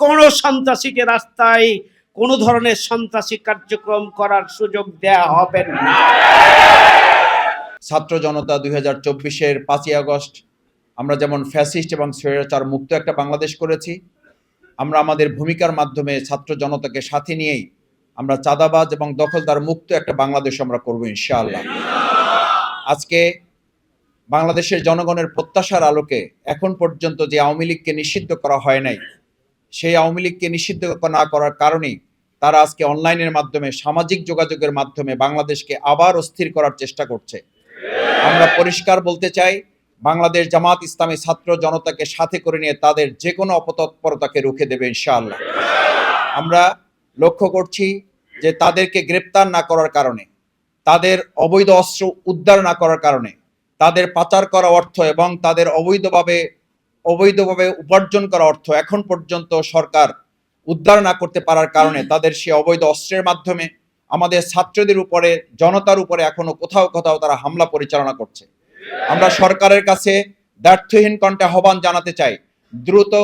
কোনো সন্ত্রাসীকে রাস্তায় কোনো ধরনের সন্ত্রাসী কার্যক্রম করার সুযোগ দেয়া হবে না। ছাত্র জনতা দুই হাজার চব্বিশের পাঁচই আগস্ট, আমরা যেমন ফ্যাসিস্ট এবং স্বৈরাচার মুক্ত একটা বাংলাদেশ করেছি, আমরা আমাদের ভূমিকার মাধ্যমে ছাত্র জনতাকে সাথে নিয়েই আমরা চাঁদাবাজ এবং দখলদার মুক্ত একটা বাংলাদেশ আমরা করব ইনশাআল্লাহ। আজকে বাংলাদেশের জনগণের প্রত্যাশার আলোকে এখন পর্যন্ত যে আওয়ামী লীগকে নিষিদ্ধ করা হয় নাই সেই আওয়ামী লীগকে নিষিদ্ধ না করার কারণেই তারা আজকে অনলাইনের মাধ্যমে, সামাজিক যোগাযোগের মাধ্যমে বাংলাদেশকে আবার অস্থির করার চেষ্টা করছে। আমরা পরিষ্কার বলতে চাই, বাংলাদেশ জামাত ইসলামী ছাত্র জনতাকে সাথে করে নিয়ে তাদের যে কোনো অপতৎপরতাকে রুখে দেবে ইনশাআল্লাহ। আমরা লক্ষ্য করছি যে তাদেরকে গ্রেপ্তার না করার কারণে, তাদের অবৈধ অস্ত্র উদ্ধার না করার কারণে, তাদের পাচার করা অর্থ এবং তাদের অবৈধভাবে অবৈধভাবে উপার্জন করা অর্থ এখন পর্যন্ত সরকার উদ্ধার না করতে পারার কারণে তাদের সে অবৈধ অস্ত্রের মাধ্যমে আমাদের ছাত্রদের উপরে, জনতার উপরে এখনও কোথাও কোথাও তারা হামলা পরিচালনা করছে। আমরা সরকারের কাছে ব্যর্থহীন কণ্ঠে আহ্বান জানাতে চাই, দ্রুত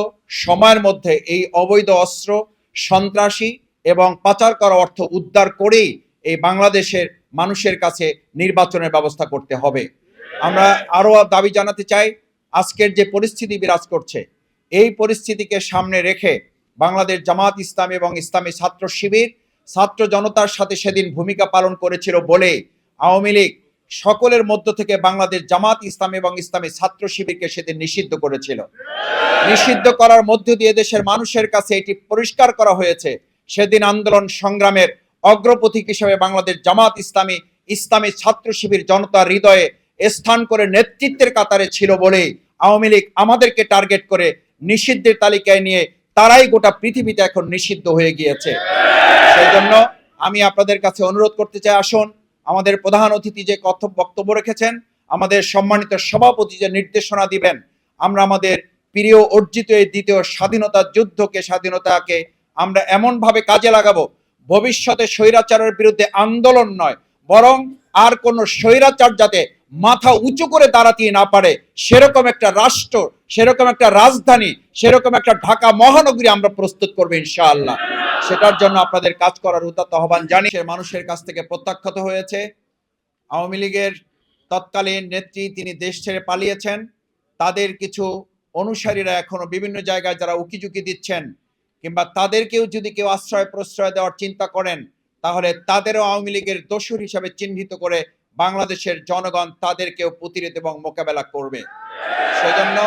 সময়ের মধ্যে এই অবৈধ অস্ত্র, সন্ত্রাসী এবং পাচার করা অর্থ উদ্ধার করেই এই বাংলাদেশের মানুষের কাছে নির্বাচনের ব্যবস্থা করতে হবে। আমরা আরও দাবি জানাতে চাই আজকের যে পরিস্থিতি বিরাজ করছে, এই পরিস্থিতিকে সামনে রেখে বাংলাদেশ জামাত ইসলাম এবং ইসলামী ছাত্র শিবির ছাত্র জনতার সাথে সেদিন ভূমিকা পালন করেছিল বলে আওয়ামী লীগ সকলের মধ্য থেকে বাংলাদেশ জামাত ইসলাম এবং ইসলামী ছাত্র শিবিরকে সেদিন নিষিদ্ধ করেছিল। নিষিদ্ধ করার মধ্য দিয়ে দেশের মানুষের কাছে এটি পরিষ্কার করা হয়েছে। সেদিন আন্দোলন সংগ্রামের অগ্রপথিক হিসেবে বাংলাদেশ জামাত ইসলামী ইসলামী ছাত্র শিবির জনতার হৃদয়ে স্থান করে নেতৃত্বের কাতারে ছিল বলেই আওয়ামী লীগ আমাদেরকে টার্গেট করে নিষিদ্ধের তালিকায় নিয়ে তারাই গোটা পৃথিবীতে এখন নিষিদ্ধ হয়ে গিয়েছে। সেই জন্য আমি আপনাদের কাছে অনুরোধ করতে চাই, আসুন আমাদের প্রধান অতিথি যে কথ বক্তব্য রেখেছেন, আমাদের সম্মানিত সভাপতি যে নির্দেশনা দিবেন, আমরা আমাদের প্রিয় অর্জিত এই দ্বিতীয় স্বাধীনতা যুদ্ধকে, স্বাধীনতাকে আমরা এমনভাবে কাজে লাগাবো, ভবিষ্যতে স্বৈরাচারের বিরুদ্ধে আন্দোলন নয়, বরং আর কোন স্বৈরাচার যাতে মাথা উঁচু করে দাঁড়াতে না পারে। সেরকম একটা রাষ্ট্র, সেরকম একটা রাজধানী, সেরকম একটা ঢাকা মহানগরী আমরা প্রস্তুত করব ইনশাআল্লাহ। সেটার জন্য আপনাদের কাজ করার উদ্যত আহ্বান জানি মানুষের কাছ থেকে প্রত্যাখ্যাত হয়েছে। আওয়ামী লীগের তৎকালীন নেত্রী তিনি দেশ ছেড়ে পালিয়েছেন। তাদের কিছু অনুসারীরা এখনও বিভিন্ন জায়গায় যারা উকিঝুঁকি দিচ্ছেন কিংবা তাদেরকেও যদি কেউ আশ্রয় প্রশ্রয় দেওয়ার চিন্তা করেন, তাহলে তাদেরও আওয়ামী লীগের দোষর হিসাবে চিহ্নিত করে বাংলাদেশের জনগণ তাদেরকেও প্রতিরোধ এবং মোকাবেলা করবে। সেজন্য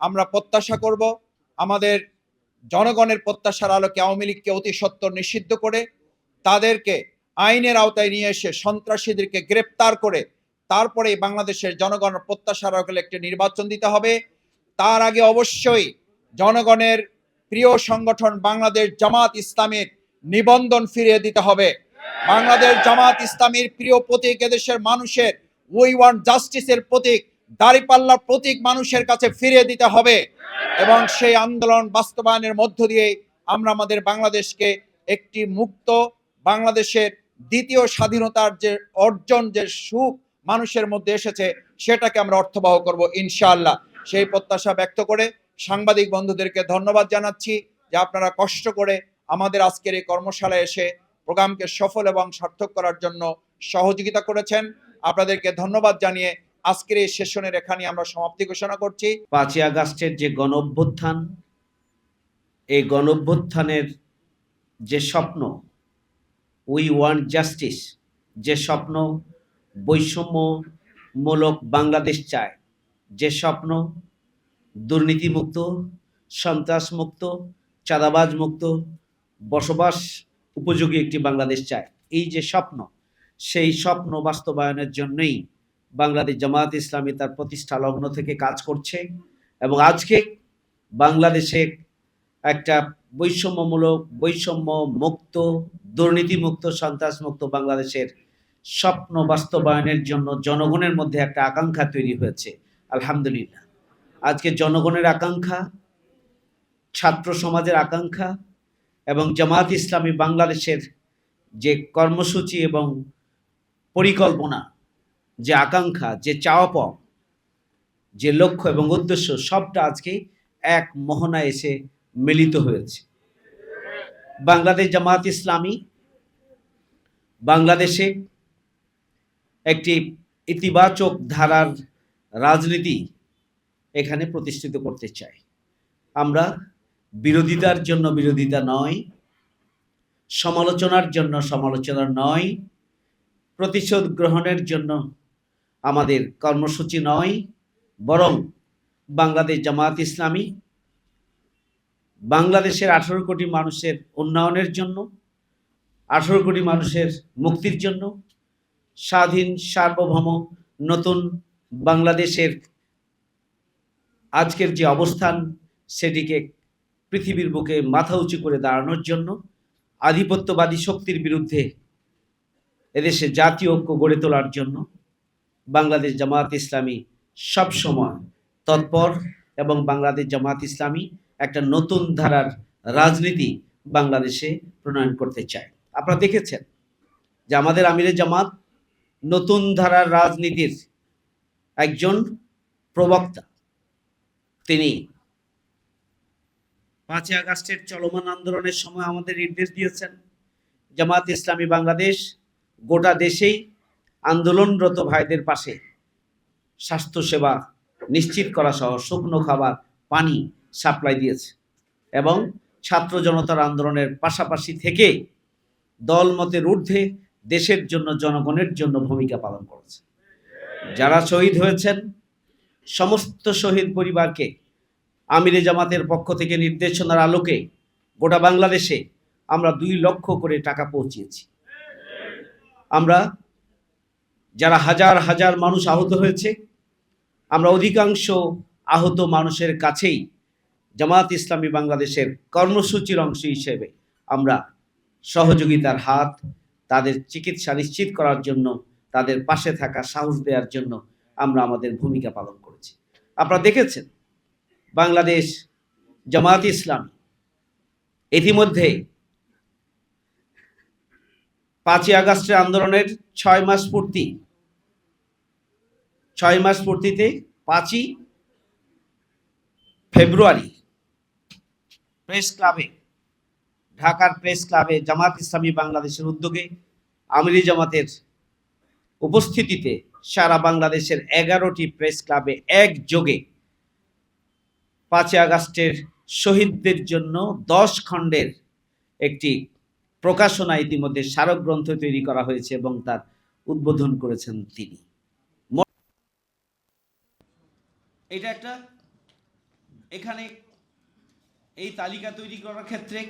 আমরা প্রত্যাশা করব, আমাদের জনগণের প্রত্যাশার আলোকে আওয়ামী লীগকে অতি সত্বর নিষিদ্ধ করে, তাদেরকে আইনের আওতায় নিয়ে এসে সন্ত্রাসীদেরকে গ্রেপ্তার করে তারপরে বাংলাদেশের জনগণের প্রত্যাশার আলোকে একটি নির্বাচন দিতে হবে। তার আগে অবশ্যই জনগণের প্রিয় সংগঠন বাংলাদেশ জামাত ইসলামের নিবন্ধন ফিরিয়ে দিতে হবে। বাংলাদেশ জামাত ইসলামীর প্রিয় প্রতীক এদেশের মানুষের উই ওয়ান্ট জাস্টিসের প্রতীক, দাঁড়িপাল্লার প্রতীক মানুষের কাছে ফিরিয়ে দিতে হবে। এবং সেই আন্দোলন বাস্তবায়নের মধ্য দিয়ে আমরা আমাদের বাংলাদেশকে একটি মুক্ত বাংলাদেশের দ্বিতীয় স্বাধীনতার যে অর্জন, যে সুখ মানুষের মধ্যে এসেছে, সেটাকে আমরা অর্থবহ করব ইনশাআল্লাহ। সেই প্রত্যাশা ব্যক্ত করে সাংবাদিক বন্ধুদেরকে ধন্যবাদ জানাচ্ছি যে আপনারা কষ্ট করে আমাদের আজকের এই কর্মশালায় এসে প্রোগ্রামকে সফল এবং সার্থক করার জন্য সহযোগিতা করেছেন। আপনাদেরকে ধন্যবাদ জানিয়ে আজকের এই সেশনের এখানে আমরা সমাপ্তি ঘোষণা করছি। পাঁচই আগস্টের যে গণ অভ্যুত্থান এই গণ অভ্যুত্থানের যে স্বপ্ন উই ওয়ান্ট জাস্টিস যে স্বপ্ন বৈষম্যমূলক বাংলাদেশ চায়, যে স্বপ্ন দুর্নীতিমুক্ত, সন্ত্রাসমুক্ত চাঁদাবাজ মুক্ত বসবাস উপযোগী একটি বাংলাদেশ চায়। এই যে স্বপ্ন, সেই স্বপ্ন বাস্তবায়নের জন্যই বাংলাদেশ জামায়াত ইসলামী তার প্রতিষ্ঠা লগ্ন থেকে কাজ করছে এবং আজকে বাংলাদেশে একটা বৈষম্যমূলক বৈষম্য মুক্ত দুর্নীতিমুক্ত, সন্ত্রাসমুক্ত বাংলাদেশের স্বপ্ন বাস্তবায়নের জন্য জনগণের মধ্যে একটা আকাঙ্ক্ষা তৈরি হয়েছে। আলহামদুলিল্লাহ। আজকে জনগণের আকাঙ্ক্ষা, ছাত্র সমাজের আকাঙ্ক্ষা এবং জামাত ইসলামী বাংলাদেশের যে কর্মসূচি এবং পরিকল্পনা, যে আকাঙ্ক্ষা, যে চাওয়া পাওয়া যে লক্ষ্য এবং উদ্দেশ্য, সবটা আজকে এক মোহনা এসে মিলিত হয়েছে। বাংলাদেশ জামাত ইসলামী বাংলাদেশে একটি ইতিবাচক ধারার রাজনীতি এখানে প্রতিষ্ঠিত করতে চাই আমরা বিরোধিতার জন্য বিরোধিতা নয়, সমালোচনার জন্য সমালোচনা নয়, প্রতিশোধ গ্রহণের জন্য আমাদের কর্মসূচি নয়, বরং বাংলাদেশ জামাত ইসলামী বাংলাদেশের আঠারো কোটি মানুষের উন্নয়নের জন্য, আঠারো কোটি মানুষের মুক্তির জন্য স্বাধীন, সার্বভৌম, নতুন বাংলাদেশের আজকের যে অবস্থান, সেটিকে পৃথিবীর বুকে মাথা উঁচু করে দাঁড়ানোর জন্য আধিপত্যবাদী শক্তির বিরুদ্ধে এদেশে জাতীয় ঐক্য গড়ে তোলার জন্য বাংলাদেশ জামায়াত ইসলামী সবসময় তৎপর এবং বাংলাদেশ জামায়াত ইসলামী একটা নতুন ধারার রাজনীতি বাংলাদেশে প্রণয়ন করতে চায়। আপনারা দেখেছেন যে আমাদের আমিরে জামাত নতুন ধারার রাজনীতির একজন প্রবক্তা। তিনি পাঁচই আগস্টের চলমান আন্দোলনের সময় আমাদের নির্দেশ দিয়েছেন, জামাত ইসলামী বাংলাদেশ গোটা দেশেই আন্দোলনরত ভাইদের পাশে স্বাস্থ্যসেবা নিশ্চিত করা সহ শুকনো খাবার, পানি সাপ্লাই দিয়েছে এবং ছাত্র জনতার আন্দোলনের পাশাপাশি থেকে দলমতের ঊর্ধ্বে দেশের জন্য জনগণের জন্য ভূমিকা পালন করেছে। যারা শহীদ হয়েছেন, সমস্ত শহীদ পরিবারকে আমিরে জামাতের পক্ষ থেকে নির্দেশনার আলোকে গোটা বাংলাদেশে আমরা দুই লক্ষ করে টাকা পৌঁছিয়েছি। আমরা যারা হাজার হাজার মানুষ আহত হয়েছে, আমরা অধিকাংশ আহত মানুষের কাছেই জামাত ইসলামী বাংলাদেশের কর্মসূচির অংশ হিসেবে আমরা সহযোগিতার হাত, তাদের চিকিৎসা নিশ্চিত করার জন্য, তাদের পাশে থাকা সাহস দেওয়ার জন্য আমরা আমাদের ভূমিকা পালন করেছি। আপনারা দেখেছেন বাংলাদেশ জামাত ইসলাম। ইতিমধ্যে পাঁচই আগস্টের আন্দোলনের ছয় মাস পূর্তি, ছয় মাস পূর্তিতে পাঁচই ফেব্রুয়ারি প্রেস ক্লাবে, ঢাকার প্রেস ক্লাবে জামাত ইসলামী বাংলাদেশের উদ্যোগে আমিরি জামাতের উপস্থিতিতে সারা বাংলাদেশের এগারোটি প্রেস ক্লাবে একযোগে পাঁচই আগস্টের শহীদদের জন্য দশ খণ্ডের একটি প্রকাশনা ইতিমধ্যে স্মারক গ্রন্থ তৈরি করা হয়েছে এবং তার উদ্বোধন করেছেন তিনি। এটা একটা এখানে এই তালিকা তৈরি করার ক্ষেত্রে,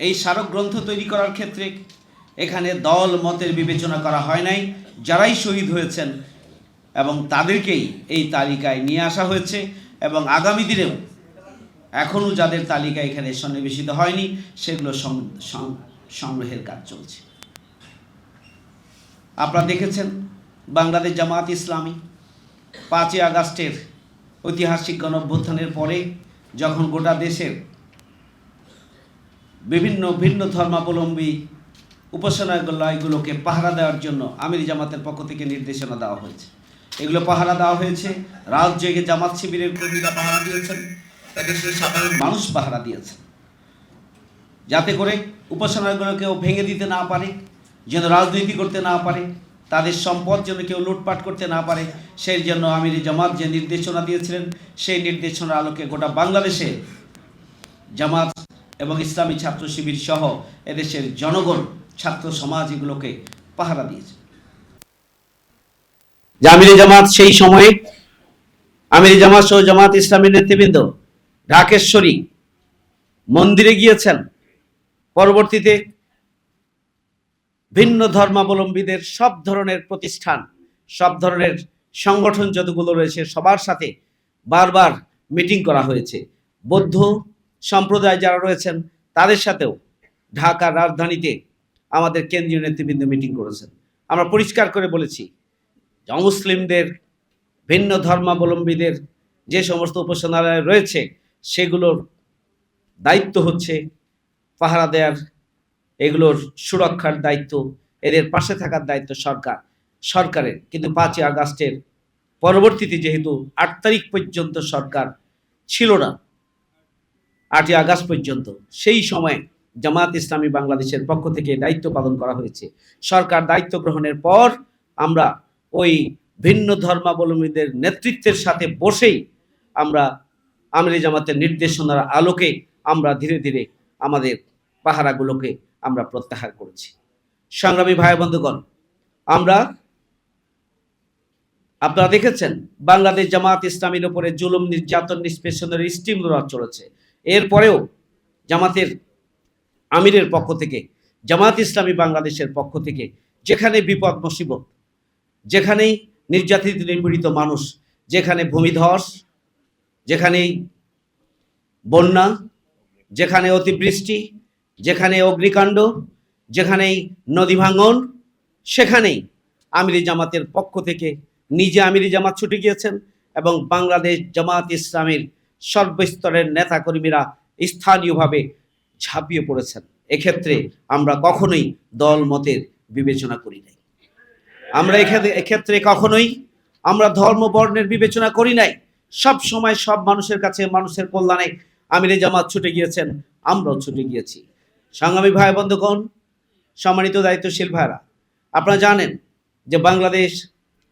এই স্মারক গ্রন্থ তৈরি করার ক্ষেত্রে এখানে দল, মতের বিবেচনা করা হয় নাই। যারাই শহীদ হয়েছেন এবং তাদেরকেই এই তালিকায় নিয়ে আসা হয়েছে। এবং আগামী দিনেও এখনও যাদের তালিকা এখানে সন্নিবেশিত হয়নি, সেগুলো সংগ্রহের কাজ চলছে। আপনারা দেখেছেন বাংলাদেশ জামাত ইসলামী পাঁচই আগস্টের ঐতিহাসিক গণভ্যুত্থানের পরে যখন গোটা দেশের বিভিন্ন ভিন্ন ধর্মাবলম্বী উপাসনালয়গুলোকে পাহারা দেওয়ার জন্য আমির জামাতের পক্ষ থেকে নির্দেশনা দেওয়া হয়েছে। এগুলো পাহারা দেওয়া হয়েছে। রাত জেগে জামাত শিবিরের কর্মীরা পাহারা দিয়েছেন। এদেশের সাধারণ মানুষ পাহারা দিয়েছেন। যাতে করে উপাসনালয়গুলো কেউ ভেঙে দিতে না পারে, যেন রাজনীতি করতে না পারে, তাদের সম্পদ যেন কেউ লুটপাট করতে না পারে, সেই জন্য আমির জামাত যে নির্দেশনা দিয়েছিলেন, সেই নির্দেশনার আলোকে গোটা বাংলাদেশে জামাত এবং ইসলামী ছাত্র শিবির সহ এদেশের জনগণ, ছাত্র সমাজ এগুলোকে পাহারা দিয়েছে। জামিরি জামাত সেই সময়ে আমিরি জামাত সহ জামাত ইসলামী নেতৃবৃন্দ ঢাকেশ্বরী মন্দিরে গিয়েছেন। পরবর্তীতে ভিন্ন ধর্মাবলম্বীদের সব ধরনের প্রতিষ্ঠান, সব ধরনের সংগঠন যতগুলো রয়েছে সবার সাথে বারবার মিটিং করা হয়েছে। বৌদ্ধ সম্প্রদায় যারা রয়েছেন তাদের সাথেও ঢাকার রাজধানীতে আমাদের কেন্দ্রীয় নেতৃবৃন্দ মিটিং করেছেন। আমরা পরিষ্কার করে বলেছি যে অমুসলিমদের, ভিন্ন ধর্মাবলম্বীদের যে সমস্ত উপাসনালয় রয়েছে, সেগুলোর দায়িত্ব হচ্ছে পাহারা দেওয়ার এগুলোর সুরক্ষার দায়িত্ব, এদের পাশে থাকার দায়িত্ব সরকার, সরকারের। কিন্তু পাঁচই আগস্টের পরবর্তীতে যেহেতু আট তারিখ পর্যন্ত সরকার ছিল না, আটই আগস্ট পর্যন্ত, সেই সময়ে জামাত ইসলামী বাংলাদেশের পক্ষ থেকে দায়িত্ব পালন করা হয়েছে। সরকার দায়িত্ব গ্রহণের পর আমরা ওই ভিন্ন ধর্মাবলম্বীদের নেতৃত্বের সাথে বসেই আমরা আমিরি জামাতের নির্দেশনার আলোকে আমরা ধীরে ধীরে আমাদের পাহারাগুলোকে আমরা প্রত্যাহার করেছি। সংগ্রামী ভাই বন্ধুগণ, আমরা আপনারা দেখেছেন বাংলাদেশ জামাত ইসলামীর উপরে জুলুম, নির্যাতন, নিষ্পেষণের স্টিম রোলার চলেছে। এরপরেও জামাতের আমিরের পক্ষ থেকে, জামাত ইসলামী বাংলাদেশের পক্ষ থেকে যেখানে বিপদ, মুসিবত যেখানেই নির্যাতিত, নিপীড়িত মানুষ, যেখানে ভূমিধস, যেখানেই বন্যা, যেখানে অতিবৃষ্টি, যেখানে অগ্নিকাণ্ড, যেখানেই নদী ভাঙন, সেখানেই আমিরি জামাতের পক্ষ থেকে নিজে আমিরি জামাত ছুটে গিয়েছেন এবং বাংলাদেশ জামাত ইসলামের সর্বস্তরের নেতাকর্মীরা স্থানীয়ভাবে ঝাঁপিয়ে পড়েছেন। এক্ষেত্রে আমরা কখনোই দল মতের বিবেচনা করি নাই। আমরা এক্ষেত্রে এক্ষেত্রে কখনোই আমরা ধর্ম বর্ণের বিবেচনা করি নাই। সব সময় সব মানুষের কাছে মানুষের কল্যাণে আমিরে জামাত ছুটে গিয়েছেন আমরাও ছুটে গিয়েছি। সংগ্রামী ভাই বন্ধুগণ সম্মানিত দায়িত্বশীল ভাইরা আপনারা জানেন যে বাংলাদেশ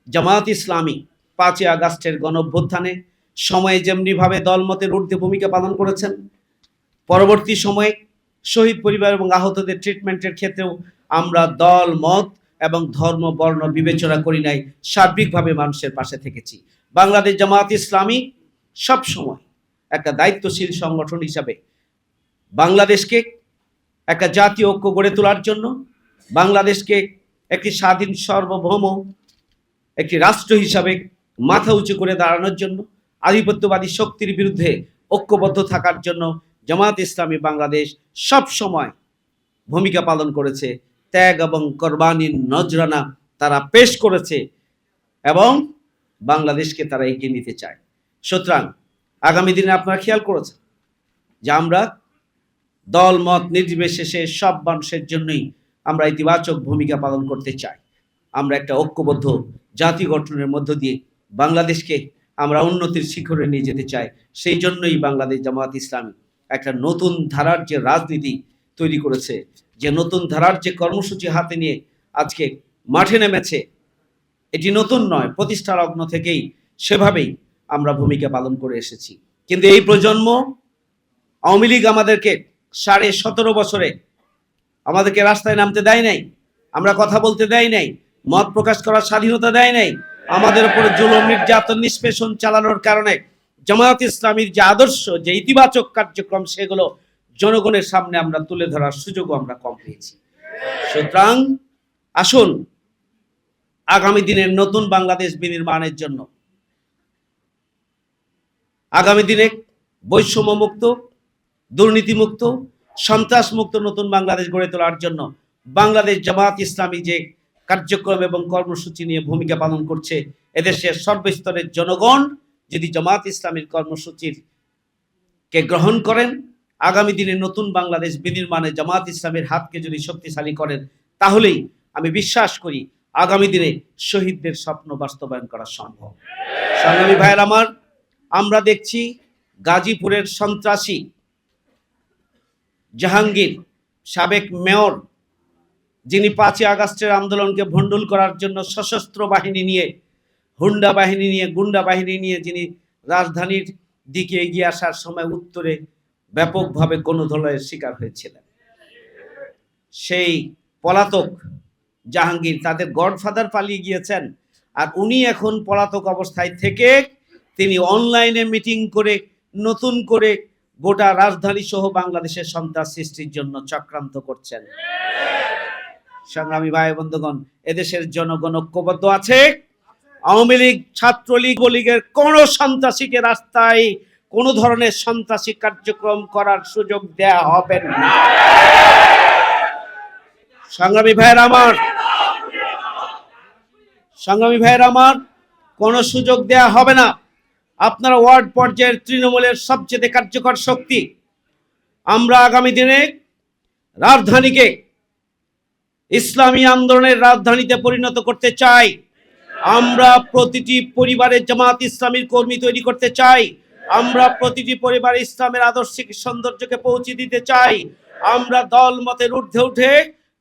জামাত ইসলামী পাঁচই আগস্টের গণ অভ্যুত্থানে সময়ে যেমনিভাবে দলমতের ঊর্ধ্বে ভূমিকা পালন করেছেন পরবর্তী সময়ে শহীদ পরিবার এবং আহতদের ট্রিটমেন্টের ক্ষেত্রেও আমরা দল মত এবং ধর্ম, বর্ণ বিবেচনা করি নাই, সার্বিকভাবে মানুষের পাশে থেকেছি। বাংলাদেশ জামাত ইসলামী সব সময় একটা দায়িত্বশীল সংগঠন হিসাবে বাংলাদেশকে একটা জাতীয় ঐক্য গড়ে তোলার জন্য, বাংলাদেশকে একটি স্বাধীন সার্বভৌম, একটি রাষ্ট্র হিসাবে মাথা উঁচু করে দাঁড়ানোর জন্য, আধিপত্যবাদী শক্তির বিরুদ্ধে ঐক্যবদ্ধ থাকার জন্য জামাত ইসলামী বাংলাদেশ সব সময় ভূমিকা পালন করেছে। ত্যাগ এবং কোরবানির নজরানা তারা পেশ করেছে এবং বাংলাদেশকে তারা এগিয়ে নিতে চায়। সুতরাং আগামী দিনে আপনারা খেয়াল করেছেন যে আমরা দল, মত, নির্বিশেষে সব মানুষের জন্যই আমরা ইতিবাচক ভূমিকা পালন করতে চাই। আমরা একটা ঐক্যবদ্ধ জাতি গঠনের মধ্য দিয়ে বাংলাদেশকে আমরা উন্নতির শিখরে নিয়ে যেতে চাই। সেই জন্যই বাংলাদেশ জামাত ইসলামী একটা নতুন ধারার যে রাজনীতি তৈরি করেছে যে নতুন ধারার যে কর্মসূচি হাতে নিয়ে আজকে মাঠে নেমেছে, এটি নতুন নয়, প্রতিষ্ঠা লগ্ন থেকেই সেভাবেই আমরা ভূমিকা পালন করে এসেছি। কিন্তু এই প্রজন্ম, আওয়ামী লীগ আমাদেরকে সাড়ে সতেরো বছরে আমাদেরকে রাস্তায় নামতে দেয় নাই, আমরা কথা বলতে দেয় নাই, মত প্রকাশ করার স্বাধীনতা দেয় নাই, আমাদের উপরে জুলুম, নির্যাতন, নিষ্পেষণ চালানোর কারণে জামায়াত ইসলামীর যে আদর্শ, যে ইতিবাচক কার্যক্রম, সেগুলো জনগণের সামনে আমরা তুলে ধরার সুযোগও আমরা কম পেয়েছি। সুতরাং আসুন, আগামী দিনের নতুন বাংলাদেশ বিনির্মাণের জন্য, আগামী দিনে বৈষম্য মুক্ত দুর্নীতিমুক্ত, সন্ত্রাসমুক্ত নতুন বাংলাদেশ গড়ে তোলার জন্য বাংলাদেশ জামাত ইসলামী যে কার্যক্রম এবং কর্মসূচি নিয়ে ভূমিকা পালন করছে, এদেশের সর্বস্তরের জনগণ যদি জামাত ইসলামীর কর্মসূচির কে গ্রহণ করেন আগামী দিনে নতুন বাংলাদেশ বিনির্মাণে জামাত ইসলামের হাতকে যদি শক্তিশালী করেন, তাহলেই আমি বিশ্বাস করি আগামী দিনে শহীদদের স্বপ্ন বাস্তবায়ন করা সম্ভব। সংগ্রামী ভাইয়ের আমার, আমরা দেখছি গাজীপুরের সন্ত্রাসী জাহাঙ্গীর, সাবেক মেয়র, যিনি পাঁচই আগস্টের আন্দোলনকে ভণ্ডুল করার জন্য সশস্ত্র বাহিনী নিয়ে, হুন্ডা বাহিনী নিয়ে, গুন্ডা বাহিনী নিয়ে যিনি রাজধানীর দিকে এগিয়ে আসার সময় উত্তরে ব্যাপকভাবে ধরনের শিকার হয়েছিলেন। সেই পলাতক জাহাঙ্গীর তাদের গডফাদার পালিয়ে গিয়েছেন আর উনি এখন পলাতক অবস্থায় থেকে তিনি অনলাইনে মিটিং করে, নতুন করে গোটা রাজধানী সহ বাংলাদেশের সন্ত্রাস সৃষ্টির জন্য চক্রান্ত করছেন। সংগ্রামী ভাই বন্ধুগণ, এদেশের জনগণ ঐক্যবদ্ধ আছে। আওয়ামী লীগ, ছাত্রলীগ, লীগের কোন সন্ত্রাসীকে রাস্তায় কোন ধরনের সন্ত্রাসী কার্যক্রম করার সুযোগ দেয়া হবে না। সংগ্রামী ভাইয়ের আমার, সংগ্রামী ভাইয়ের আমার, কোনো সুযোগ দেয়া হবে না। আপনারা ওয়ার্ড পর্যায়ের তৃণমূলের সবচেয়ে কার্যকর শক্তি। আমরা আগামী দিনে রাজধানীকে ইসলামী আন্দোলনের রাজধানীতে পরিণত করতে চাই। আমরা প্রতিটি পরিবারের জামাত ইসলামীর কর্মী তৈরি করতে চাই। আমরা প্রতিটি পরিবার ইসলামের আদর্শিক সৌন্দর্যকে পৌঁছে দিতে চাই। আমরা দল মতের ঊর্ধ্বে উঠে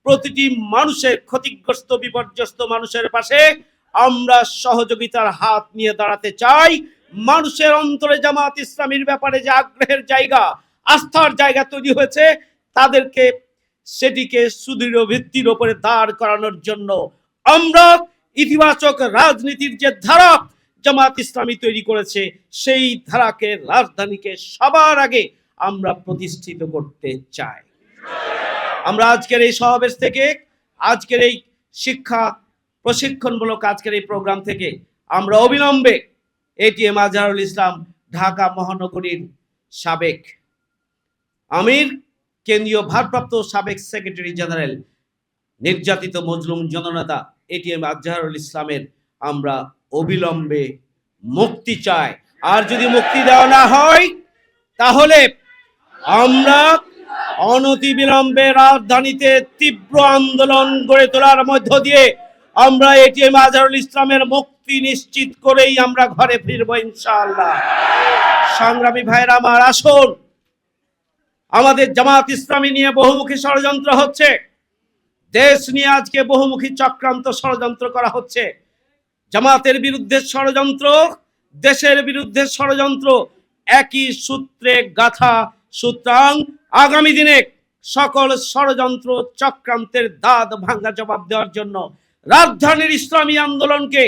প্রতিটি মানুষের ক্ষতিগ্রস্ত, বিপর্যস্ত মানুষের পাশে আমরা সহযোগিতার হাত নিয়ে দাঁড়াতে চাই। মানুষের অন্তরে জামাত ইসলামীর ব্যাপারে যে আগ্রহের জায়গা, আস্থার জায়গা তৈরি হয়েছে, তাদেরকে সেটিকে সুদৃঢ় ভিত্তির ওপরে দাঁড় করানোর জন্য আমরা ইতিবাচক রাজনীতির যে ধারা জামাত ইসলামী তৈরি করেছে, সেই ধারাকে, রাজধানীকে সবার আগে আমরা প্রতিষ্ঠিত করতে চাই। আমরা আজকের এই সমাবেশ থেকে, আজকের এই শিক্ষা প্রশিক্ষণমূলক আজকের এই প্রোগ্রাম থেকে আমরা অবিলম্বে এটিএম আজহারুল ইসলাম ঢাকা মহানগরীর সাবেক আমির, কেন্দ্রীয় ভারপ্রাপ্ত সাবেক সেক্রেটারি জেনারেল, নির্যাতিত মজলুম জননেতা এটিএম আজহারুল ইসলামের আমরা অবিলম্বে মুক্তি চাই আর যদি মুক্তি দেওয়া না হয়, তাহলে আমরা অনতিবিলম্বে রাজধানীতে তীব্র আন্দোলন গড়ে তোলার মধ্য দিয়ে আমরা এটিএম আজহারুল ইসলামের মুক্তি নিশ্চিত করেই আমরা ঘরে ফিরবো ইনশাআল্লাহ। সংগ্রামী ভাইরা আমার, আসুন। আমাদের জামাত ইসলামী নিয়ে বহুমুখী ষড়যন্ত্র হচ্ছে। দেশ নিয়ে আজকে বহুমুখী চক্রান্ত ষড়যন্ত্র করা হচ্ছে। জামাতের বিরুদ্ধে ষড়যন্ত্র, দেশের বিরুদ্ধে ষড়যন্ত্র, একই সূত্রে গাথা সুতরাং আগামী দিনে সকল ষড়যন্ত্র চক্রান্তের দাঁত ভাঙ্গা জবাব দেওয়ার জন্য রাজধানীর ইসলামী আন্দোলনকে,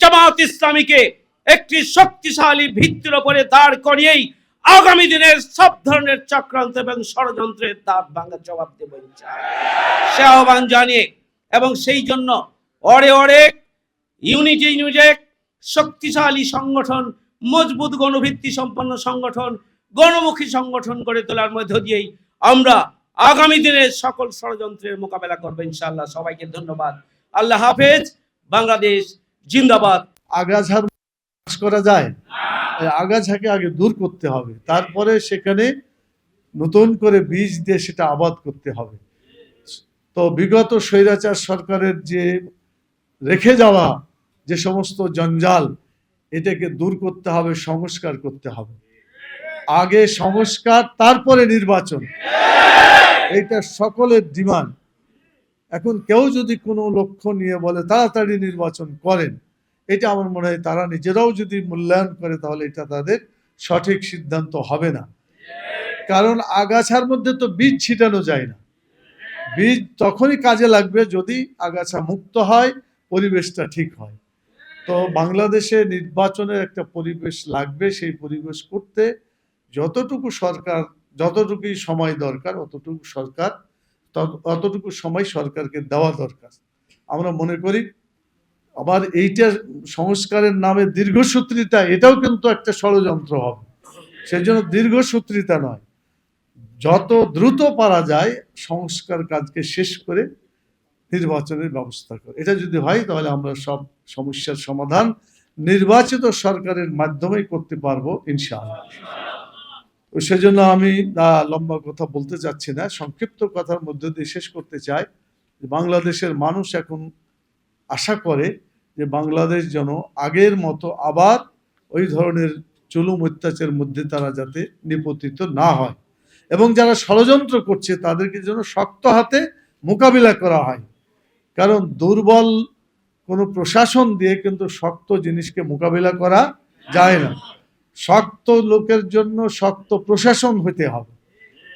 জামাত ইসলামীকে একটি শক্তিশালী ভিত্তির ওপরে দাঁড় করিয়েই আগামী দিনের সব ধরনের চক্রান্ত এবং ষড়যন্ত্রের দাঁত ভাঙ্গা জবাব দেব। সে আহ্বান জানিয়ে এবং সেই জন্য অরে অরে ইউনিটি ইউনিটেক শক্তিশালী সংগঠন, মজবুত গণভিত্তি সম্পন্ন সংগঠন, গণমুখী সংগঠন গড়ে তোলার মধ্য দিয়েই আমরা আগামী দিনের সকল ষড়যন্ত্রের মোকাবেলা করব ইনশাল্লাহ সবাইকে ধন্যবাদ। আল্লাহ হাফেজ। বাংলাদেশ জিন্দাবাদ। আগাছার চাষ করা যায়। আগাছাকে আগে দূর করতে হবে। তারপরে সেখানে নতুন করে বীজ দিয়ে সেটা আবাদ করতে হবে। তো বিগত স্বৈরাচার সরকারের যে রেখে যাওয়া যে সমস্ত জঞ্জাল এটাকে দূর করতে হবে, সংস্কার করতে হবে। আগে সংস্কার, তারপরে নির্বাচন। এটা সকলের ডিমান্ড। এখন কেউ যদি কোনো লক্ষ্য নিয়ে বলে, তাড়াতাড়ি নির্বাচন করেন, এটা আমার মনে হয় তারা নিজেরাও যদি মূল্যায়ন করে, তাহলে এটা তাদের সঠিক সিদ্ধান্ত হবে না। কারণ আগাছার মধ্যে তো বীজ ছিটানো যায় না। বীজ তখনই কাজে লাগবে যদি আগাছা মুক্ত হয়, পরিবেশটা ঠিক হয়। তো বাংলাদেশে নির্বাচনের একটা পরিবেশ লাগবে, সেই পরিবেশ করতে যতটুকু সরকার, যতটুকুই সময় দরকার, অতটুকু সরকার অতটুকু সময় সরকারকে দেওয়া দরকার। আমরা মনে করি, আবার এইটা সংস্কারের নামে দীর্ঘসূত্রিতা এটাও কিন্তু একটা ষড়যন্ত্র হবে। সেই জন্য দীর্ঘসূত্রিতা নয়। যত দ্রুত পারা যায়, সংস্কার কাজকে শেষ করে নির্বাচনের ব্যবস্থা করে। এটা যদি হয়, তাহলে আমরা সব সমস্যার সমাধান নির্বাচিত সরকারের মাধ্যমেই করতে পারব, ইনশাআল্লাহ। সেজন্য আমি লম্বা কথা বলতে চাচ্ছি না, সংক্ষিপ্ত কথার মধ্যে দিয়ে শেষ করতে চাই বাংলাদেশের মানুষ এখন আশা করে যে বাংলাদেশ যেন আগের মতো আবার ওই ধরনের চুলুম অত্যাচারের মধ্যে তারা যাতে নিপতিত না হয়। এবং যারা ষড়যন্ত্র করছে, তাদেরকে যেন শক্ত হাতে মোকাবিলা করা হয়। কারণ দুর্বল কোনো প্রশাসন দিয়ে কিন্তু শক্ত জিনিসকে মোকাবিলা করা যায় না। শক্ত লোকের জন্য শক্ত প্রশাসন হতে হবে।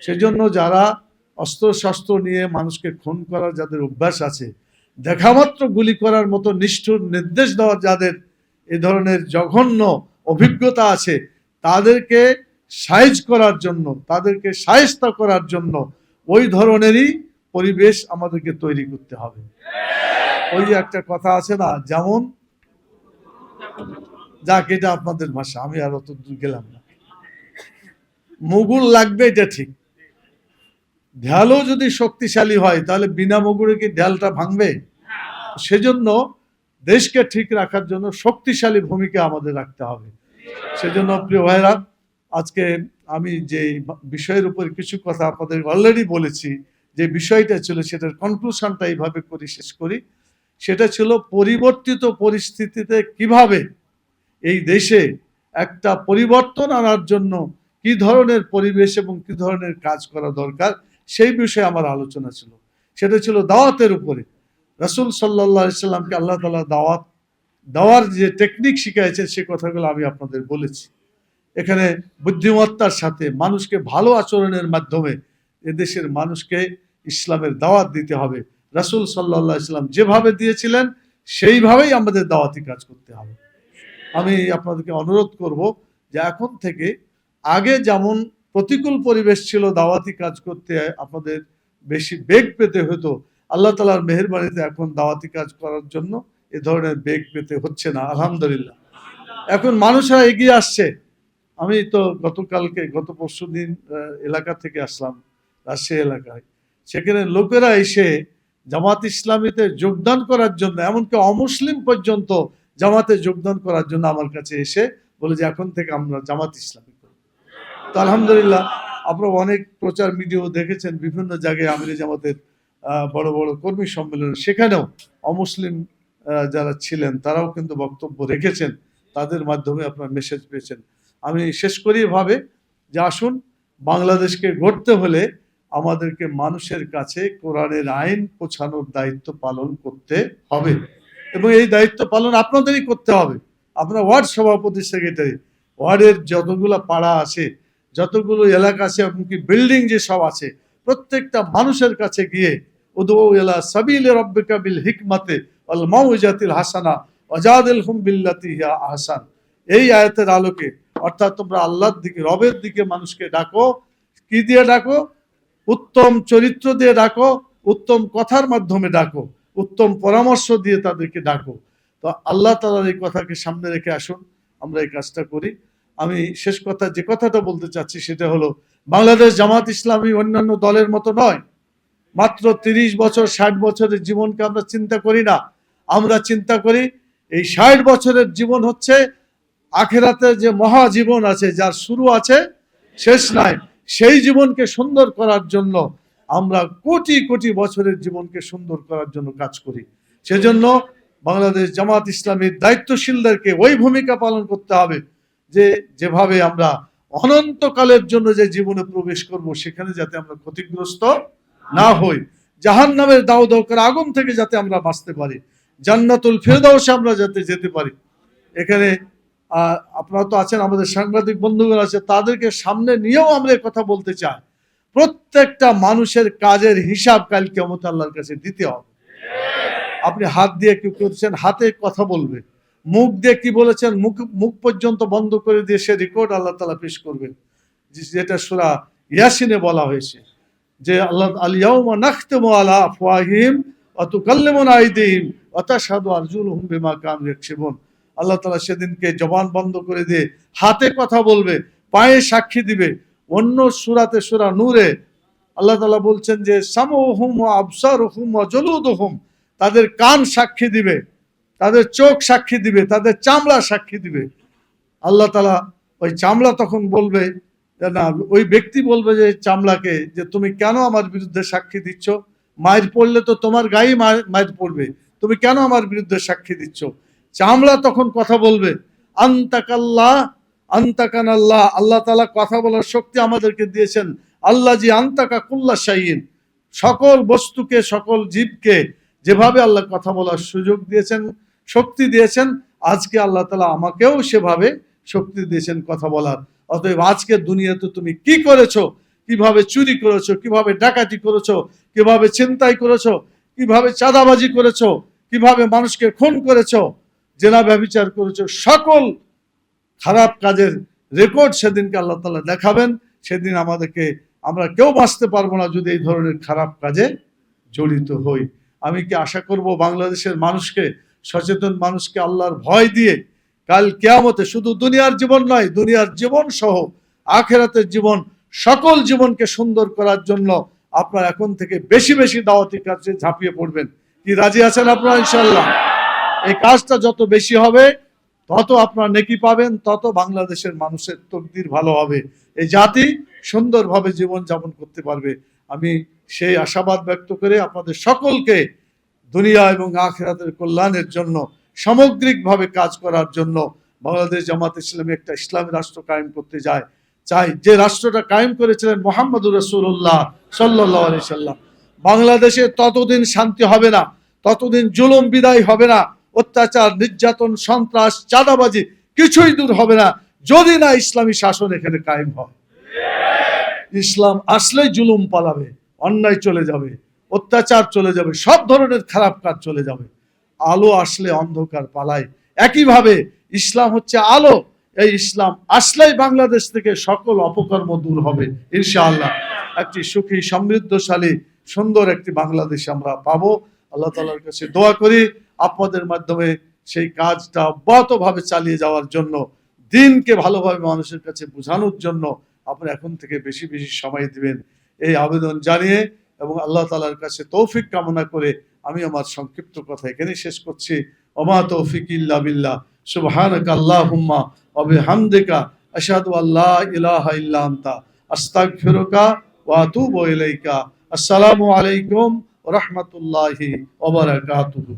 সেজন্য যারা অস্ত্র শস্ত্র নিয়ে মানুষকে খুন করার যাদের অভ্যাস আছে, দেখামাত্র গুলি করার মতো নিষ্ঠুর নির্দেশ দেওয়ার যাদের এ ধরনের জঘন্য অভিজ্ঞতা আছে, তাদেরকে সাইজ করার জন্য, তাদেরকে সায়স্তা করার জন্য ওই ধরনেরই পরিবেশ আমাদেরকে তৈরি করতে হবে। ওই একটা কথা আছে না, যেমন যাক, এটা আপনাদের ভাষা, আমি আর অত দূর গেলাম না। মুগুর লাগবে, এটা ঠিক। ঢালও যদি শক্তিশালী হয়, তাহলে বিনা মুগুরে কি ঢালটা ভাঙবে? সেজন্য দেশকে ঠিক রাখার জন্য শক্তিশালী ভূমিকা আমাদের রাখতে হবে। সেজন্য প্রিয় ভাইরা আজকে আমি যে বিষয়ের উপর কিছু কথা আপনাদের অলরেডি বলেছি যে বিষয়টা ছিল সেটার কনক্লুশনটা এইভাবে করি, শেষ করি। সেটা ছিল পরিবর্তিত পরিস্থিতিতে কীভাবে এই দেশে একটা পরিবর্তন আনার জন্য কি ধরনের পরিবেশ এবং কি ধরনের কাজ করা দরকার, সেই বিষয়ে আমার আলোচনা ছিল। সেটা ছিল দাওয়াতের উপরে। রাসূল সাল্লাহ সাল্লামকে আল্লাহ তালা দাওয়াত, দেওয়ার যে টেকনিক শিখাইছে সে কথাগুলো আমি আপনাদের বলেছি। এখানে বুদ্ধিমত্তার সাথে মানুষকে ভালো আচরণের মাধ্যমে এদেশের মানুষকে ইসলামের দাওয়াত দিতে হবে। রাসূল সাল্লাহ ইসলাম যেভাবে দিয়েছিলেন, সেইভাবেই আমাদের দাওয়াতি কাজ করতে হবে। আমি আপনাদেরকে অনুরোধ করব যে এখন থেকে আগে যেমন প্রতিকূল পরিবেশ ছিল দাওয়াতি কাজ করতে আপনাদের বেশি বেগ পেতে হতো, আল্লাহ তালার মেহরবানিতে এখন দাওয়াতি কাজ করার জন্য এ ধরনের বেগ পেতে হচ্ছে না, আলহামদুলিল্লাহ। এখন মানুষরা এগিয়ে আসছে। আমি তো গতকালকে, গত পরশু দিন এলাকা থেকে আসলাম, রাজশাহী এলাকায়। সেখানে লোকেরা এসে জামাত ইসলামীতে যোগদান করার জন্য, এমনকি অমুসলিম পর্যন্ত জামাতে যোগদান করার জন্য আমার কাছে এসে বলে যে, এখন থেকে আমরা জামাত ইসলামী করব। তো আলহামদুলিল্লাহ, আপনারা অনেক প্রচার ভিডিও দেখেছেন, বিভিন্ন জায়গায় আমির জামাতের বড় বড় কর্মী সম্মেলন, সেখানেও অমুসলিম যারা ছিলেন, তারাও কিন্তু বক্তব্য রেখেছেন, তাদের মাধ্যমে আপনার মেসেজ পেয়েছেন। আমি শেষ করি ভাবে যে, আসুন, বাংলাদেশকে গড়তে হলে আমাদেরকে মানুষের কাছে কোরআনের আইন পৌঁছানোর দায়িত্ব পালন করতে হবে। এবং এই দায়িত্ব পালন আপনাদেরই করতে হবে। আপনার ওয়ার্ড সভাপতি, সেক্রেটারি, ওয়ার্ডের যতগুলো পাড়া আছে, যতগুলো এলাকা আছে, এমনকি বিল্ডিং যে সব আছে, প্রত্যেকটা মানুষের কাছে গিয়ে উদু এলা সাবিল রব্বিকা বিল হিকমাতে আল মাউজাতিল হাসানা অজাদিল হুম বিল্লাতি আহসান। এই আয়াতের আলোকে, অর্থাৎ তোমরা আল্লাহর দিকে, রবের দিকে মানুষকে ডাকো। কি দিয়ে ডাকো? উত্তম চরিত্র দিয়ে ডাকো, উত্তম কথার মাধ্যমে ডাকো, উত্তম পরামর্শ দিয়ে তাদেরকে ডাকো। তো আল্লাহ তালার এই কথাকে সামনে রেখে আসুন, আমরা এই কাজটা করি। আমি শেষ কথা, যে কথাটা বলতে চাচ্ছি সেটা হলো, বাংলাদেশ জামাত ইসলামী অন্যান্য দলের মতো নয়। মাত্র তিরিশ বছর, ষাট বছরের জীবনকে আমরা চিন্তা করি না। আমরা চিন্তা করি, এই ষাট বছরের জীবন হচ্ছে আখেরাতে যে মহাজীবন আছে, যার শুরু আছে, শেষ নাই। সেই জীবনকে সুন্দর করার জন্য আমরা কোটি কোটি বছরের জীবনকে সুন্দর করার জন্য কাজ করি। সেজন্য বাংলাদেশ জামাত ইসলামীর দায়িত্বশীলদেরকে ওই ভূমিকা পালন করতে হবে যে যেভাবে আমরা অনন্তকালের জন্য যে জীবনে প্রবেশ করব সেখানে যাতে আমরা ক্ষতিগ্রস্ত না হই। জাহান নামের দাও দাও করে আগুন থেকে যাতে আমরা বাঁচতে পারি। জান্নাতুল ফেরদাউসে আমরা যাতে যেতে পারি। এখানে আপনারা তো আছেন, আমাদের সাংবাদিক বন্ধুগণ আছে, তাদেরকে সামনে নিয়েও আমরা কথা বলতে চাই। প্রত্যেকটা মানুষের কাজের হিসাব কাল কেমত আল্লাহর কাছে দিতে হবে। আপনি হাত দিয়ে কি করছেন হাতে কথা বলবে। মুখ দিয়ে কি বলেছেন? মুখ মুখ পর্যন্ত বন্ধ করে দিয়ে সে রেকর্ড আল্লাহ তালা পেশ করবেন যেটা সুরা ইয়াসিনে বলা হয়েছে, যে আল্লাহ আলিয়াউমা নাখতেমু আলা আফওয়াহিম অতুকাল্লিমুনা আইদিহিম অতাশহাদু আরজুলুহুম বিমা কানু ইয়াকসিবুন। আল্লাহ তাআলা সেদিনকে জবান বন্ধ করে দিয়ে হাতে কথা বলবে, পায়ে সাক্ষী দিবে। অন্য সুরাতে সুরা নূরে আল্লাহ তাআলা বলছেন যে সামুহুম ওয়া আবসারুহুম ওয়া জুলুদুহুম। তাদের কান সাক্ষী দিবে, তাদের চোখ সাক্ষী দিবে, তাদের চামড়া সাক্ষী দিবে। আল্লাহ তাআলা ওই চামড়া তখন বলবে না, ওই ব্যক্তি বলবে যে, চামড়াকে, যে তুমি কেন আমার বিরুদ্ধে সাক্ষী দিচ্ছ? মায়ের পড়লে তো তোমার গায়ে মায়ের পড়বে। তুমি কেন আমার বিরুদ্ধে সাক্ষী দিচ্ছ? চামড়া তখন কথা বলবে। আন্তাকাল্লা আন্তাকান আল্লাহ আল্লাহ তালা কথা বলার শক্তি আমাদেরকে দিয়েছেন। আল্লাহ জি আন্তাকা কুল্লা শাহিন সকল বস্তুকে, সকল জীবকে যেভাবে আল্লাহ কথা বলার সুযোগ দিয়েছেন, শক্তি দিয়েছেন, আজকে আল্লাহ তালা আমাকেও সেভাবে শক্তি দিয়েছেন কথা বলার। অতএব আজকে দুনিয়াতে তুমি কি করেছ? কীভাবে চুরি করেছ? কীভাবে ডাকাতি করেছ? কীভাবে ছিনতাই করেছ? কীভাবে চাঁদাবাজি করেছ? কীভাবে মানুষকে খুন করেছ? জেনা ব্যবচার করেছ, সকল খারাপ কাজের রেকর্ড সেদিনকে আল্লাহ তালা দেখাবেন। সেদিন আমাদেরকে, আমরা কেউ বাঁচতে পারব না যদি এই ধরনের খারাপ কাজে জড়িত হই। আমি কি আশা করব বাংলাদেশের মানুষকে, সচেতন মানুষকে আল্লাহর ভয় দিয়ে কাল কেয়ামতে শুধু দুনিয়ার জীবন নয়, দুনিয়ার জীবন সহ আখেরাতের জীবন, সকল জীবনকে সুন্দর করার জন্য আপনারা এখন থেকে বেশি বেশি দাওয়াতি কাজে ঝাঁপিয়ে পড়বেন। কি রাজি আছেন আপনারা ইনশাল্লাহ এই কাজটা যত বেশি হবে, তত আপনারা নেকি পাবেন, তত বাংলাদেশের মানুষের তকদির ভালো হবে। এই জাতি সুন্দরভাবে জীবন যাপন করতে পারবে। আমি সেই আশাবাদ ব্যক্ত করে আপনাদের সকলকে দুনিয়া এবং আখেরাতের কল্যাণের জন্য, সামগ্রিকভাবে কাজ করার জন্য বাংলাদেশ জামাত ইসলামী একটা ইসলামী রাষ্ট্র কায়েম করতে যায়। চাই যে রাষ্ট্রটা কায়েম করেছিলেন মোহাম্মদুর রসুল্লাহ সাল্লাহ সাল্লাম। বাংলাদেশে ততদিন শান্তি হবে না, ততদিন জুলুম বিদায় হবে না অত্যাচার, নির্যাতন, সন্ত্রাস, চাঁদাবাজি কিছুই দূর হবে না যদি না ইসলামী শাসন এখানে কায়েম হয়। ইসলাম আসলে জুলুম পালাবে, অন্যায় চলে যাবে, অত্যাচার চলে যাবে, সব ধরনের খারাপ কাজ চলে যাবে। আলো আসলে অন্ধকার পালায়। একইভাবে ইসলাম হচ্ছে আলো। এই ইসলাম আসলেই বাংলাদেশ থেকে সকল অপকর্ম দূর হবে, ইনশাআল্লাহ। একটি সুখী, সমৃদ্ধশালী, সুন্দর একটি বাংলাদেশ আমরা পাবো। আল্লাহ তালার কাছে দোয়া করি। আপনাদের মাধ্যমে সেই কাজটা অব্যাহতভাবে চালিয়ে যাওয়ার জন্য, দিনকে ভালোভাবে মানুষের কাছে বোঝানোর জন্য আপনারা এখন থেকে বেশি বেশি সময় দিবেন। এই আবেদন জানিয়ে এবং আল্লাহ তালার কাছে তৌফিক কামনা করে আমি আমার সংক্ষিপ্ত কথা এখানে শেষ করছি। অমা তৌফিক ইল্লা বিল্লাহ। সুবহানাকা আল্লাহুম্মা ওয়া বিহামদিকা। আশহাদু আল্লা ইলাহা ইল্লা আনতা। আস্তাগফিরুকা ওয়া আতুবু ইলাইকা। আসসালামু আলাইকুম রাহমাতুল্লাহি ওয়া বারাকাতুহু।